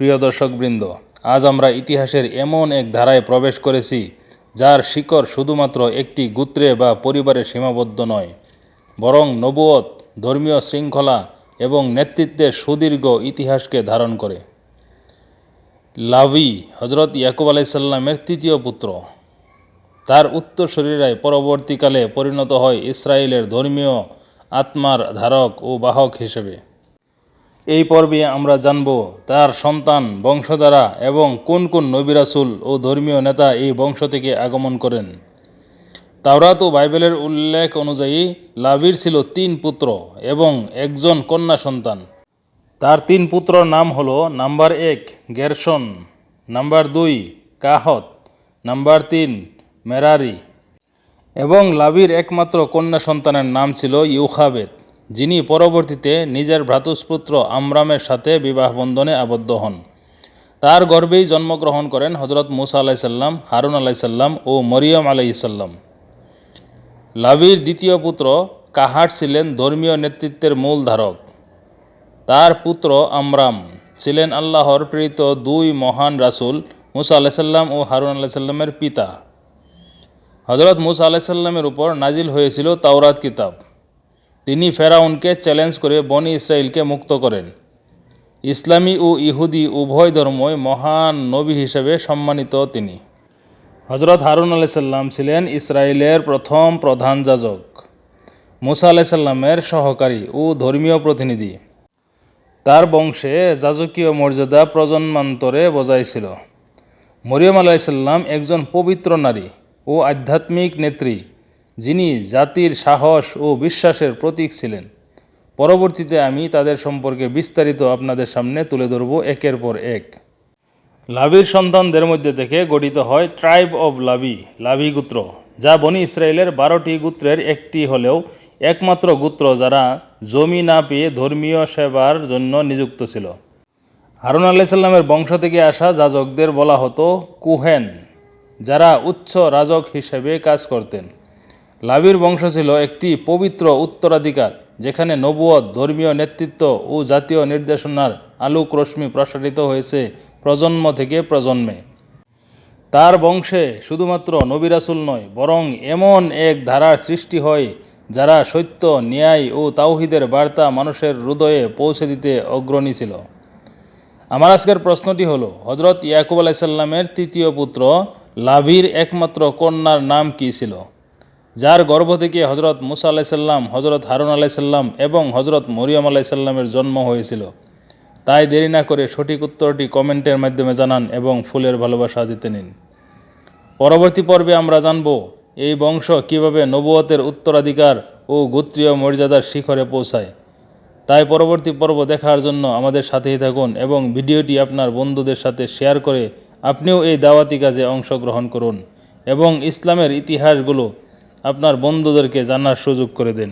প্রিয় দর্শকবৃন্দ, আজ আমরা ইতিহাসের এমন এক ধারায় প্রবেশ করেছি, যার শিকড় শুধুমাত্র একটি গোত্রে বা পরিবারে সীমাবদ্ধ নয়, বরং নবুয়ত, ধর্মীয় শৃঙ্খলা এবং নেতৃত্বের সুদীর্ঘ ইতিহাসকে ধারণ করে। লাভি হজরত ইয়াকুব আলাইসাল্লামের তৃতীয় পুত্র। তার উত্তরসূরিরাই পরবর্তীকালে পরিণত হয় ইসরায়েলের ধর্মীয় আত্মার ধারক ও বাহক হিসেবে। এই পর্বে আমরা জানব তার সন্তান, বংশধারা এবং কোন কোন নবিরাসুল ও ধর্মীয় নেতা এই বংশ থেকে আগমন করেন। তাওরাত ও বাইবেলের উল্লেখ অনুযায়ী লাভির ছিল তিন পুত্র এবং একজন কন্যা সন্তান। তার তিন পুত্রর নাম হলো নাম্বার এক গেরশন নাম্বার দুই কাহত, নাম্বার তিন মেরারি এবং লাভির একমাত্র কন্যা সন্তানের নাম ছিল ইউখাবেদ যিনি পরবর্তীতে নিজের ভ্রাতুষ্পুত্র আমরামের সাথে বিবাহ বন্ধনে আবদ্ধ হন। তার গর্বেই জন্মগ্রহণ করেন হজরত মুসা আলাইসাল্লাম হারুন আলাইসাল্লাম ও মরিয়ম আলাইসাল্লাম লাভির দ্বিতীয় পুত্র কাহাট ছিলেন ধর্মীয় নেতৃত্বের মূল ধারক। তার পুত্র আমরাম ছিলেন আল্লাহর প্রেরিত দুই মহান রাসূল মুসা আলাইসাল্লাম ও হারুন আলাইসাল্লামের পিতা। হজরত মুসা আলাইসাল্লামের উপর নাজিল হয়েছিল তাওরাত কিতাব। তিনি ফেরাউনকে চ্যালেঞ্জ করে বনি ইসরায়েলকে মুক্ত করেন। ইসলামী ও ইহুদি উভয় ধর্মই মহান নবী হিসেবে সম্মানিত তিনি। হজরত হারুন আলাইসাল্লাম ছিলেন ইসরায়েলের প্রথম প্রধান যাজক। মুসা আলাইসাল্লামের সহকারী ও ধর্মীয় প্রতিনিধি। তার বংশে যাজকীয় মর্যাদা প্রজন্মান্তরে বজায় ছিল। মরিয়ম আলাইসাল্লাম একজন পবিত্র নারী ও আধ্যাত্মিক নেত্রী। যিনি জাতির সাহস ও বিশ্বাসের প্রতীক ছিলেন। পরবর্তীতে আমি তাদের সম্পর্কে বিস্তারিত আপনাদের সামনে তুলে ধরব একের পর এক। লাভির সন্তানদের মধ্যে থেকে গঠিত হয় ট্রাইব অব লাভি লাভি গোত্র, যা বনি ইসরায়েলের বারোটি গোত্রের একটি হলেও একমাত্র গোত্র যারা জমি না পেয়ে ধর্মীয় সেবার জন্য নিযুক্ত ছিল। হারুন আলাইসাল্লামের বংশ থেকে আসা যাজকদের বলা হতো কুহেন, যারা উচ্চ রাজক হিসেবে কাজ করতেন। লাভির বংশ ছিল একটি পবিত্র উত্তরাধিকার, যেখানে নবুয়ত, ধর্মীয় নেতৃত্ব ও জাতীয় নির্দেশনার আলোক রশ্মি প্রসারিত হয়েছে প্রজন্ম থেকে প্রজন্মে। তার বংশে শুধুমাত্র নবিরাসুল নয়, বরং এমন এক ধারার সৃষ্টি হয়, যারা সত্য, ন্যায় ও তাওহিদের বার্তা মানুষের হৃদয়ে পৌঁছে দিতে অগ্রণী ছিল। আমার আজকের প্রশ্নটি হলো হজরত ইয়াকুব আলাইসাল্লামের তৃতীয় পুত্র লাভির একমাত্র কন্যার নাম কী ছিল? যার গর্ভ থেকে হজরত মুসা আলাইসাল্লাম হজরত হারুন আলাইসাল্লাম এবং হজরত মরিয়ম আলাইসাল্লামের জন্ম হয়েছিল। তাই দেরি না করে সঠিক উত্তরটি কমেন্টের মাধ্যমে জানান এবং ফুলের ভালোবাসা জিতে নিন। পরবর্তী পর্বে আমরা জানব এই বংশ কীভাবে নবুয়তের উত্তরাধিকার ও গোত্রীয় মর্যাদার শিখরে পৌঁছায়। তাই পরবর্তী পর্ব দেখার জন্য আমাদের সাথেই থাকুন এবং ভিডিওটি আপনার বন্ধুদের সাথে শেয়ার করে আপনিও এই দাওয়াতি কাজে অংশগ্রহণ করুন এবং ইসলামের ইতিহাসগুলো আপনার বন্ধুদেরকে জানার সুযোগ করে দিন।